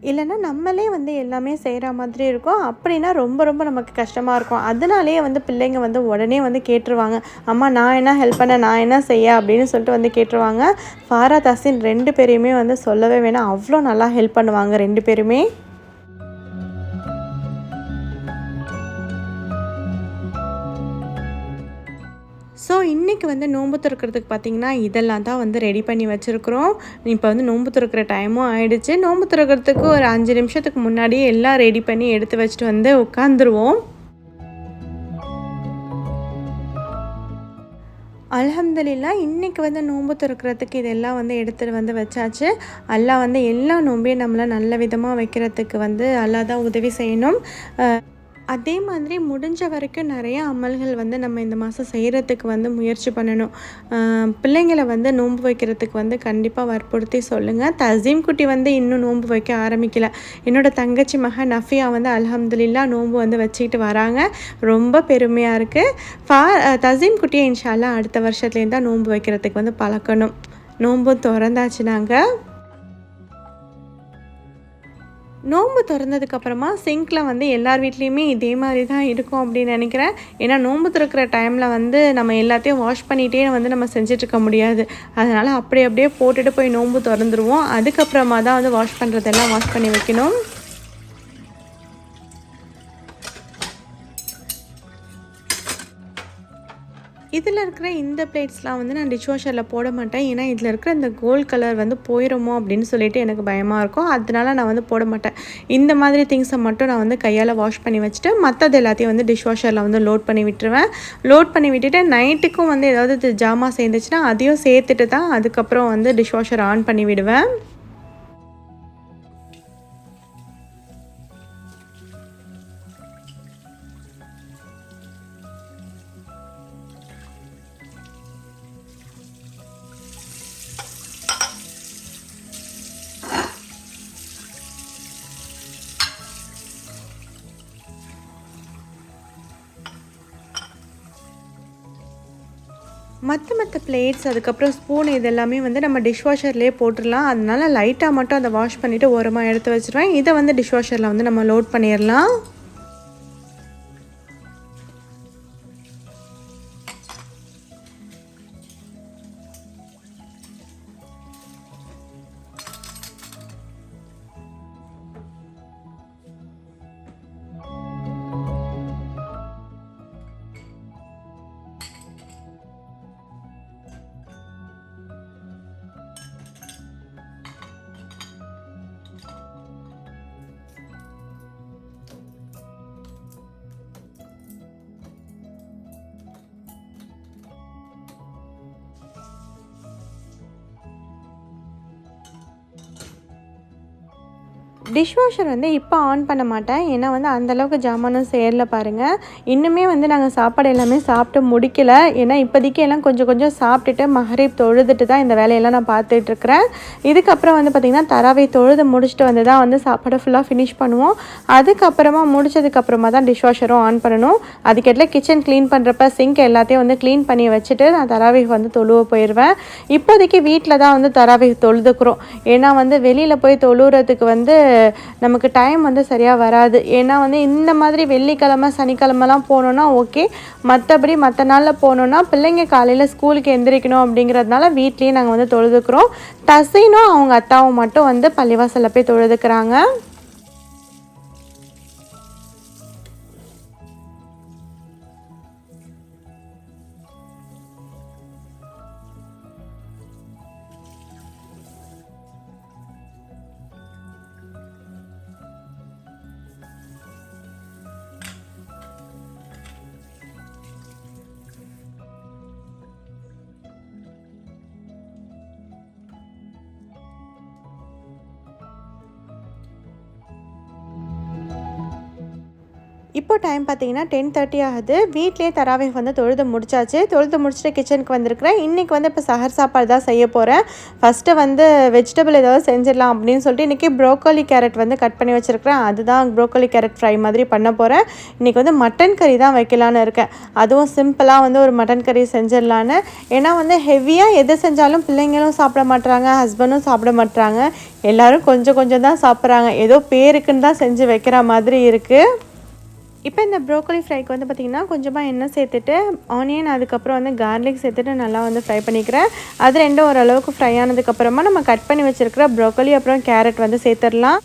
இல்லைன்னா நம்மளே வந்து எல்லாமே செய்கிற மாதிரி இருக்கும். அப்படின்னா ரொம்ப ரொம்ப நமக்கு கஷ்டமாக இருக்கும். அதனாலேயே வந்து பிள்ளைங்க வந்து உடனே வந்து கேட்டுருவாங்க. அம்மா நான் என்ன ஹெல்ப் பண்ண நான் என்ன செய்ய? அப்படின்னு சொல்லிட்டு வந்து கேட்டுருவாங்க. ஃபாரா தாசின் ரெண்டு பேரையுமே வந்து சொல்லவே வேணாம். அவ்வளோ நல்லா ஹெல்ப் பண்ணுவாங்க ரெண்டு பேருமே. ஸோ இன்றைக்கி வந்து நோன்பு திறக்கிறதுக்கு பார்த்திங்கன்னா இதெல்லாம் தான் வந்து ரெடி பண்ணி வச்சுருக்குறோம். இப்போ வந்து நோன்பு திறக்கிற டைமும் ஆயிடுச்சு. நோன்பு திறக்கிறதுக்கு ஒரு அஞ்சு நிமிஷத்துக்கு முன்னாடியே எல்லாம் ரெடி பண்ணி எடுத்து வச்சுட்டு வந்து உட்காந்துருவோம் அலமதுல்லா இன்றைக்கி வந்து நோன்பு திறக்கிறதுக்கு இதெல்லாம் வந்து எடுத்துகிட்டு வந்து வச்சாச்சு. அல்லா வந்து எல்லா நோன்பையும் நம்மளை நல்ல விதமாக வைக்கிறதுக்கு வந்து அல்லா தான் உதவி செய்யணும். அதே மாதிரி முடிஞ்ச வரைக்கும் நிறைய அமல்கள் வந்து நம்ம இந்த மாதம் செய்கிறதுக்கு வந்து முயற்சி பண்ணணும். பிள்ளைங்களை வந்து நோன்பு வைக்கிறதுக்கு வந்து கண்டிப்பாக வற்புறுத்தி சொல்லுங்கள் தசீம் குட்டி வந்து இன்னும் நோன்பு வைக்க ஆரம்பிக்கல. என்னோட தங்கச்சி மக நஃபியா வந்து அலமதுல்லா நோன்பு வந்து வச்சுக்கிட்டு வராங்க. ரொம்ப பெருமையாக இருக்குது ஃபா தசீம் குட்டியை இன்ஷால்லா அடுத்த வருஷத்துலேருந்து தான் நோன்பு வைக்கிறதுக்கு வந்து பழக்கணும். நோன்பும் திறந்தாச்சு நாங்கள் நோன்பு திறந்ததுக்கப்புறமா சிங்க்கில் வந்து எல்லார் வீட்லேயுமே இதே மாதிரி தான் இருக்கும் அப்படின்னு நினைக்கிறேன். ஏன்னா நோன்பு திறக்கிற டைமில் வந்து நம்ம எல்லாத்தையும் வாஷ் பண்ணிகிட்டே வந்து நம்ம செஞ்சிட்ருக்க முடியாது. அதனால் அப்படி அப்படியே போட்டுட்டு போய் நோன்பு திறந்துருவோம். அதுக்கப்புறமா தான் வந்து வாஷ் பண்ணுறதெல்லாம் வாஷ் பண்ணி வைக்கணும். இதில் இருக்கிற இந்த பிளேட்ஸ்லாம் வந்து நான் டிஷ் வாஷரில் போட மாட்டேன். ஏன்னா இதில் இருக்கிற இந்த கோல்ட் கலர் வந்து போயிடுமோ அப்படின்னு சொல்லிட்டு எனக்கு பயமாக இருக்கும். அதனால நான் வந்து போட மாட்டேன். இந்த மாதிரி திங்ஸை மட்டும் நான் வந்து கையால் வாஷ் பண்ணி வச்சுட்டு மற்றது எல்லாத்தையும் வந்து டிஷ் வாஷரில் வந்து லோட் பண்ணி விட்டுருவேன். லோட் பண்ணி விட்டுட்டு நைட்டுக்கும் வந்து ஏதாவது ஜாமான் சேர்ந்துச்சுன்னா அதையும் சேர்த்துட்டு தான் அதுக்கப்புறம் வந்து டிஷ் வாஷர் ஆன் பண்ணி விடுவேன். மற்ற மற்ற பிளேட்ஸ் அதுக்கப்புறம் ஸ்பூன் இது எல்லாமே வந்து நம்ம டிஷ் வாஷர்லேயே போட்டுடலாம். அதனால லைட்டாக மட்டும் அதை வாஷ் பண்ணிவிட்டு ஓரமாக எடுத்து வச்சுருவேன். இதை வந்து டிஷ் வாஷரில் வந்து நம்ம லோட் பண்ணிடலாம். டிஷ் வாஷர் வந்து இப்போ ஆன் பண்ண மாட்டேன். ஏன்னா வந்து அந்தளவுக்கு ஜாமானும் சேரல பாருங்கள் இன்னுமே வந்து நாங்கள் சாப்பாடு எல்லாமே சாப்பிட்டு முடிக்கல. ஏன்னா இப்போதைக்கு எல்லாம் கொஞ்சம் கொஞ்சம் சாப்பிட்டுட்டு மஹரீப் தொழுதுட்டு தான் இந்த வேலையெல்லாம் நான் பார்த்துட்ருக்குறேன் இதுக்கப்புறம் வந்து பார்த்திங்கன்னா தராவை தொழுது முடிச்சுட்டு வந்து தான் வந்து சாப்பாடை ஃபுல்லாக ஃபினிஷ் பண்ணுவோம். அதுக்கப்புறமா முடிச்சதுக்கப்புறமா தான் டிஷ் வாஷரும் ஆன் பண்ணணும். அதுக்கேட்டில் கிச்சன் க்ளீன் பண்ணுறப்ப சிங்க் எல்லாத்தையும் வந்து க்ளீன் பண்ணி வச்சுட்டு நான் தராவை வந்து தொழுவ போயிடுவேன் இப்போதைக்கு வீட்டில் தான் வந்து தராவை தொழுதுக்குறோம். ஏன்னா வந்து வெளியில் போய் தொழுறதுக்கு வந்து நமக்கு டைம் வந்து சரியாக வராது. ஏன்னா வந்து இந்த மாதிரி வெள்ளிக்கிழமை சனிக்கிழமெலாம் போனோன்னா ஓகே மற்றபடி மற்ற நாளில் போனோன்னா பிள்ளைங்க காலையில் ஸ்கூலுக்கு எந்திரிக்கணும் அப்படிங்கிறதுனால வீட்லேயே நாங்கள் வந்து தொழுதுக்குறோம். தசைனும் அவங்க அத்தாவும் மட்டும் வந்து பள்ளிவாசலில் போய் தொழுதுக்குறாங்க. இப்போ டைம் பார்த்தீங்கன்னா டென் தேர்ட்டி ஆகுது. வீட்லேயே தராவே வந்து தொழுது முடிச்சாச்சு. தொழுது முடிச்சுட்டு கிச்சனுக்கு வந்திருக்கிறேன். இன்றைக்கி வந்து இப்போ சஹர் சாப்பாடு தான் செய்ய போகிறேன் ஃபஸ்ட்டு வந்து வெஜிடபிள் ஏதாவது செஞ்சிடலாம் அப்படின்னு சொல்லிட்டு இன்றைக்கி ப்ரோக்கோலி கேரட் வந்து கட் பண்ணி வச்சுருக்கிறேன். அதுதான் ப்ரோக்கோலி கேரட் ஃப்ரை மாதிரி பண்ண போகிறேன் இன்றைக்கி வந்து மட்டன் கறி தான் வைக்கலான்னு இருக்கேன். அதுவும் சிம்பிளாக வந்து ஒரு மட்டன் கறி செஞ்சிடலான்னு. ஏன்னா வந்து ஹெவியாக எது செஞ்சாலும் பிள்ளைங்களும் சாப்பிட மாட்றாங்க ஹஸ்பண்டும் சாப்பிட மாட்றாங்க. எல்லோரும் கொஞ்சம் கொஞ்சம் தான் சாப்பிட்றாங்க. ஏதோ பேருக்குன்னு தான் செஞ்சு வைக்கிற மாதிரி இருக்குது இப்போ இந்த ப்ரோக்கோலி ஃப்ரைக்கு வந்து பார்த்திங்கன்னா கொஞ்சமாக எண்ணெய் சேர்த்துட்டு ஆனியன் அதுக்கப்புறம் வந்து கார்லிக் சேர்த்துட்டு நல்லா வந்து ஃப்ரை பண்ணிக்கிறேன். அது ரெண்டும் ஓரளவுக்கு ஃப்ரை ஆனதுக்கப்புறமா நம்ம கட் பண்ணி வச்சுருக்கிற ப்ரோக்கோலி அப்புறம் கேரட் வந்து சேர்த்துடலாம்.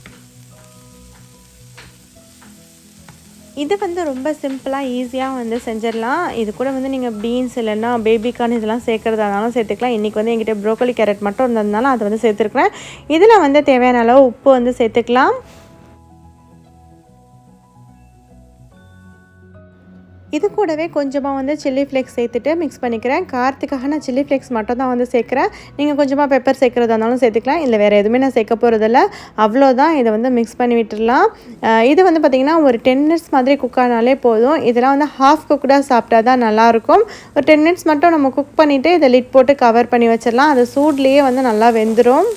இது வந்து ரொம்ப சிம்பிளாக ஈஸியாக வந்து செஞ்சிடலாம். இது கூட வந்து நீங்கள் பீன்ஸ் இல்லைன்னா பேபிகார்ன் இதெல்லாம் சேர்க்குறதா சேர்த்துக்கலாம். இன்றைக்கி வந்து எங்கிட்ட ப்ரோக்கோலி கேரட் மட்டும் இருந்ததுனால அதை வந்து சேர்த்துருக்குறேன். இதில் வந்து தேவையான அளவு உப்பு வந்து சேர்த்துக்கலாம். இது கூடவே கொஞ்சமாக வந்து சில்லி ஃப்ளேக்ஸ் சேர்த்துட்டு மிக்ஸ் பண்ணிக்கிறேன். காரத்துக்காக நான் சில்லி ஃப்ளேக்ஸ் மட்டும் தான் வந்து சேர்க்குறேன். நீங்கள் கொஞ்சமாக பெப்பர் சேர்க்குறதா இருந்தாலும் சேர்த்துக்கலாம். இல்லை வேறு எதுவுமே நான் சேர்க்க போகிறதில்ல அவ்வளோதான் இதை வந்து மிக்ஸ் பண்ணி விட்டுடலாம். இது வந்து பார்த்திங்கன்னா ஒரு டென் மினிட்ஸ் மாதிரி குக் ஆனாலே போதும். இதெல்லாம் வந்து ஹாஃப் குக்கடாக சாப்பிட்டா தான் நல்லாயிருக்கும். ஒரு டென் மினிட்ஸ் மட்டும் நம்ம குக் பண்ணிவிட்டு இதை லிட் போட்டு கவர் பண்ணி வச்சிடலாம். அது சூட்லேயே வந்து நல்லா வெந்துடும்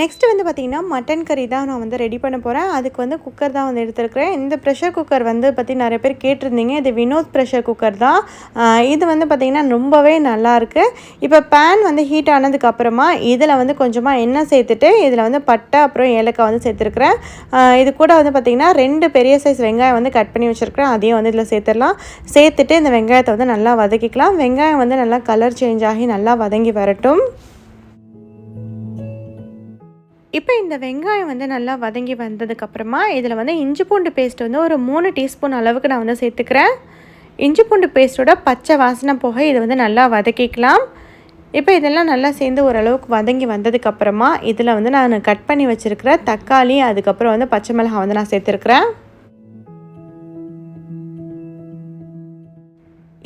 நெக்ஸ்ட் வந்து பார்த்திங்கன்னா மட்டன் கறி தான் நான் வந்து ரெடி பண்ண போகிறேன் அதுக்கு வந்து குக்கர் தான் வந்து எடுத்துருக்கிறேன். இந்த ப்ரெஷர் குக்கர் வந்து பற்றி நிறைய பேர் கேட்டிருந்தீங்க. இது வினோத் ப்ரெஷர் குக்கர் தான். இது வந்து பார்த்திங்கன்னா ரொம்பவே நல்லாயிருக்கு இப்போ பேன் வந்து ஹீட் ஆனதுக்கப்புறமா இதில் வந்து கொஞ்சமாக எண்ணெய் சேர்த்துட்டு இதில் வந்து பட்டை அப்புறம் ஏலக்காய் வந்து சேர்த்துருக்குறேன். இது கூட வந்து பார்த்திங்கன்னா ரெண்டு பெரிய சைஸ் வெங்காயம் வந்து கட் பண்ணி வச்சுருக்கிறேன். அதையும் வந்து இதில் சேர்த்துடலாம். சேர்த்துட்டு இந்த வெங்காயத்தை வந்து நல்லா வதக்கிக்கலாம். வெங்காயம் வந்து நல்லா கலர் சேஞ்ச் ஆகி நல்லா வதங்கி வரட்டும். இப்போ இந்த வெங்காயம் வந்து நல்லா வதங்கி வந்ததுக்கப்புறமா இதில் வந்து இஞ்சி பூண்டு பேஸ்ட் வந்து ஒரு மூணு டீஸ்பூன் அளவுக்கு நான் வந்து சேர்த்துக்கிறேன். இஞ்சி பூண்டு பேஸ்ட்டோட பச்சை வாசனை போக இதை வந்து நல்லா வதக்கிக்கலாம். இப்போ இதெல்லாம் நல்லா சேர்ந்து ஓரளவுக்கு வதங்கி வந்ததுக்கப்புறமா இதில் வந்து நான் கட் பண்ணி வச்சுருக்கிற தக்காளி அதுக்கப்புறம் வந்து பச்சை மிளகாய் வந்து நான் சேர்த்துருக்குறேன்.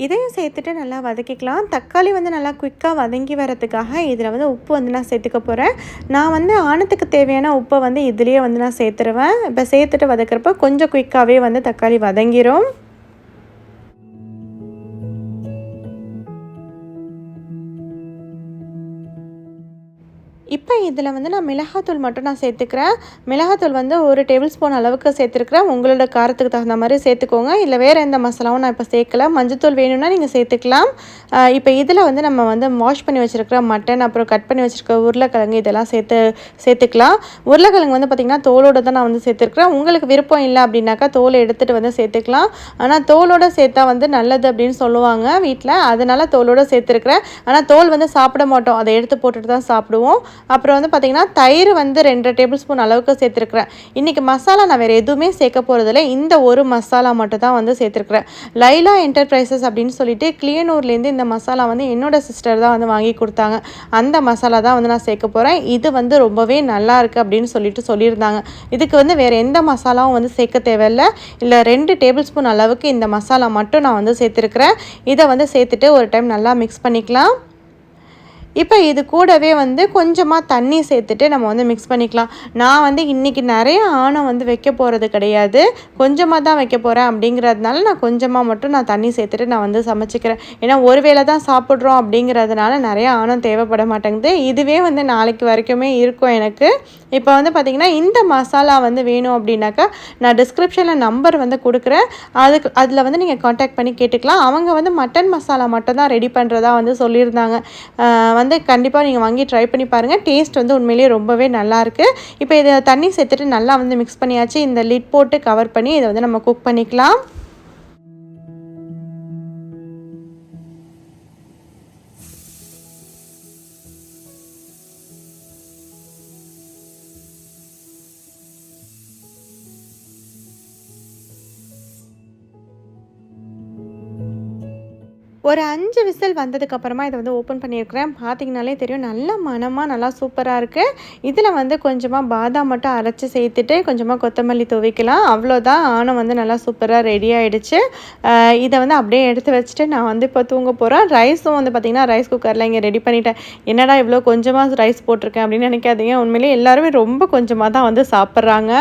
இதையும் சேர்த்துட்டு நல்லா வதக்கிக்கலாம். தக்காளி வந்து நல்லா குயிக்காக வதங்கி வரதுக்காக இதில் வந்து உப்பு வந்து நான் சேர்த்துக்க போகிறேன் நான் வந்து ஆணத்துக்கு தேவையான உப்பை வந்து இதுலேயே வந்து நான் சேர்த்துருவேன். இப்போ சேர்த்துட்டு வதக்கிறப்ப கொஞ்சம் குயிக்காகவே வந்து தக்காளி வதங்கிரும். இப்போ இதில் வந்து நான் மிளகாத்தூள் மட்டும் நான் சேர்த்துக்கிறேன். மிளகாத்தூள் வந்து ஒரு டேபிள் ஸ்பூன் அளவுக்கு சேர்த்துருக்குறேன். உங்களோட காரத்துக்கு தகுந்த மாதிரி சேர்த்துக்கோங்க. இல்லை வேறு எந்த மசாலாவும் நான் இப்போ சேர்க்கல. மஞ்சத்தூள் வேணும்னா நீங்கள் சேர்த்துக்கலாம். இப்போ இதில் வந்து நம்ம வந்து வாஷ் பண்ணி வச்சுருக்கிற மட்டன் அப்புறம் கட் பண்ணி வச்சுருக்க உருளைக்கிழங்கு இதெல்லாம் சேர்த்து சேர்த்துக்கலாம். உருளைக்கிழங்கு வந்து பார்த்திங்கன்னா தோலோடு தான் நான் வந்து சேர்த்துருக்குறேன். உங்களுக்கு விருப்பம் இல்லை அப்படின்னாக்கா தோலை எடுத்துகிட்டு வந்து சேர்த்துக்கலாம். ஆனால் தோலோடு சேர்த்தா வந்து நல்லது அப்படின்னு சொல்லுவாங்க வீட்டில். அதனால் தோலோடு சேர்த்துருக்குறேன். ஆனால் தோல் வந்து சாப்பிட மாட்டோம். அதை எடுத்து போட்டுட்டு தான் சாப்பிடுவோம். அப்புறம் வந்து பார்த்திங்கன்னா தயிர் வந்து ரெண்டு டேபிள் ஸ்பூன் அளவுக்கு சேர்த்துருக்குறேன். இன்றைக்கி மசாலா நான் வேறு எதுவுமே சேர்க்க போகிறதில்ல இந்த ஒரு மசாலா மட்டும் தான் வந்து சேர்த்துருக்குறேன். லைலா என்டர்பிரைசஸ் அப்படின்னு சொல்லிட்டு கிளியனூர்லேருந்து இந்த மசாலா வந்து என்னோடய சிஸ்டர் தான் வந்து வாங்கி கொடுத்தாங்க. அந்த மசாலா தான் வந்து நான் சேர்க்க போகிறேன் இது வந்து ரொம்பவே நல்லா இருக்குது அப்படின்னு சொல்லிட்டு சொல்லியிருந்தாங்க. இதுக்கு வந்து வேறு எந்த மசாலாவும் வந்து சேர்க்க தேவையில்ல. இல்லை ரெண்டு டேபிள் ஸ்பூன் அளவுக்கு இந்த மசாலா மட்டும் நான் வந்து சேர்த்துருக்குறேன். இதை வந்து சேர்த்துட்டு ஒரு டைம் நல்லா மிக்ஸ் பண்ணிக்கலாம். இப்போ இது கூடவே வந்து கொஞ்சமாக தண்ணி சேர்த்துட்டு நம்ம வந்து மிக்ஸ் பண்ணிக்கலாம். நான் வந்து இன்றைக்கி நிறைய ஆணம் வந்து வைக்க போகிறது கிடையாது. கொஞ்சமாக தான் வைக்க போகிறேன் அப்படிங்கிறதுனால நான் கொஞ்சமாக மட்டும் நான் தண்ணி சேர்த்துட்டு நான் வந்து சமைச்சிக்கிறேன். ஏன்னா ஒரு வேளை தான் சாப்பிட்றோம் அப்படிங்கிறதுனால நிறைய ஆணம் தேவைப்பட மாட்டேங்குது. இதுவே வந்து நாளைக்கு வரைக்குமே இருக்கும் எனக்கு. இப்போ வந்து பார்த்திங்கன்னா இந்த மசாலா வந்து வேணும் அப்படின்னாக்கா நான் டிஸ்கிரிப்ஷனில் நம்பர் வந்து கொடுக்குறேன். அதுக்கு அதில் வந்து நீங்கள் காண்டாக்ட் பண்ணி கேட்டுக்கலாம். அவங்க வந்து மட்டன் மசாலா மட்டும் தான் ரெடி பண்ணுறதா வந்து சொல்லியிருந்தாங்க. வந்து கண்டிப்பாக நீங்கள் வாங்கி ட்ரை பண்ணி பாருங்கள் டேஸ்ட் வந்து உண்மையிலேயே ரொம்பவே நல்லாயிருக்கு. இப்போ இதை தண்ணி சேர்த்துட்டு நல்லா வந்து மிக்ஸ் பண்ணியாச்சு. இந்த லிட் போட்டு கவர் பண்ணி இதை வந்து நம்ம குக் பண்ணிக்கலாம். ஒரு அஞ்சு விசில் வந்ததுக்கப்புறமா இதை வந்து ஓப்பன் பண்ணியிருக்கிறேன். பார்த்தீங்கனாலே தெரியும் நல்ல மனமாக நல்லா சூப்பராக இருக்குது இதில் வந்து கொஞ்சமாக பாதாம் மட்டும் அரைச்சி சேர்த்துட்டு கொஞ்சமாக கொத்தமல்லி துவைக்கலாம். அவ்வளோதான் ஆணம் வந்து நல்லா சூப்பராக ரெடி ஆகிடுச்சு இதை வந்து அப்படியே எடுத்து வச்சுட்டு நான் வந்து இப்போ தூங்க போகிறேன் ரைஸும் வந்து பார்த்திங்கன்னா ரைஸ் குக்கரில் இங்கே ரெடி பண்ணிட்டேன். என்னடா இவ்வளோ கொஞ்சமாக ரைஸ் போட்டிருக்கேன் அப்படின்னு நினைக்காதீங்க. உண்மையிலேயே எல்லாருமே ரொம்ப கொஞ்சமாக தான் வந்து சாப்பிட்றாங்க.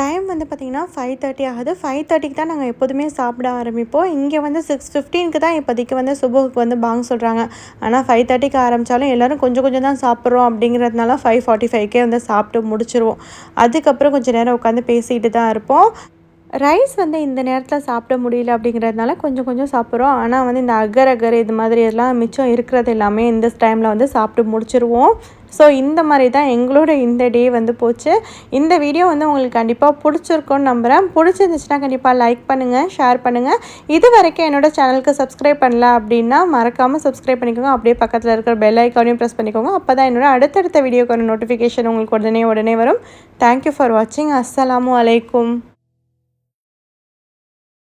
டைம் வந்து பார்த்திங்கன்னா ஃபைவ் தேர்ட்டி ஆகுது. ஃபைவ் தேர்ட்டிக்கு தான் நாங்கள் எப்போதுமே சாப்பிட ஆரம்பிப்போம். இங்கே வந்து சிக்ஸ் ஃபிஃப்டீனுக்கு தான் இப்போதைக்கு வந்து சுபுக்கு வந்து பாங் சொல்கிறாங்க ஆனால் ஃபைவ் தேர்ட்டிக்கு ஆரம்பித்தாலும் எல்லோரும் கொஞ்சம் கொஞ்சம் தான் சாப்பிட்றோம் அப்படிங்கிறதுனால ஃபைவ் ஃபார்ட்டி ஃபைவ்க்கே வந்து சாப்பிட்டு முடிச்சிருவோம். அதுக்கப்புறம் கொஞ்சம் நேரம் உட்காந்து பேசிகிட்டு தான் இருப்போம். ரைஸ் வந்து இந்த நேரத்தில் சாப்பிட முடியல அப்படிங்கிறதுனால கொஞ்சம் கொஞ்சம் சாப்பிட்றோம். ஆனால் வந்து இந்த அகர் அகர் இது மாதிரி எல்லாம் மிச்சம் இருக்கிறது எல்லாமே இந்த டைமில் வந்து சாப்பிட்டு முடிச்சிருவோம். ஸோ இந்த மாதிரி தான் எங்களோட இந்த டே வந்து போச்சு. இந்த வீடியோ வந்து உங்களுக்கு கண்டிப்பாக பிடிச்சிருக்கும்னு நம்புகிறேன் பிடிச்சிருந்துச்சுன்னா கண்டிப்பாக லைக் பண்ணுங்கள் ஷேர் பண்ணுங்கள் இது வரைக்கும் என்னோடய சேனலுக்கு சப்ஸ்கிரைப் பண்ணல அப்படின்னா மறக்காமல் சப்ஸ்கிரைப் பண்ணிக்கோங்க. அப்படியே பக்கத்தில் இருக்கிற பெல் ஐக்கானையும் ப்ரெஸ் பண்ணிக்கோங்க. அப்போ தான் என்னோடய அடுத்தடுத்த வீடியோக்கான நோட்டிஃபிகேஷன் உங்களுக்கு உடனே உடனே வரும். தேங்க்யூ ஃபார் வாட்சிங் அஸ்ஸலாமு அலைக்கும்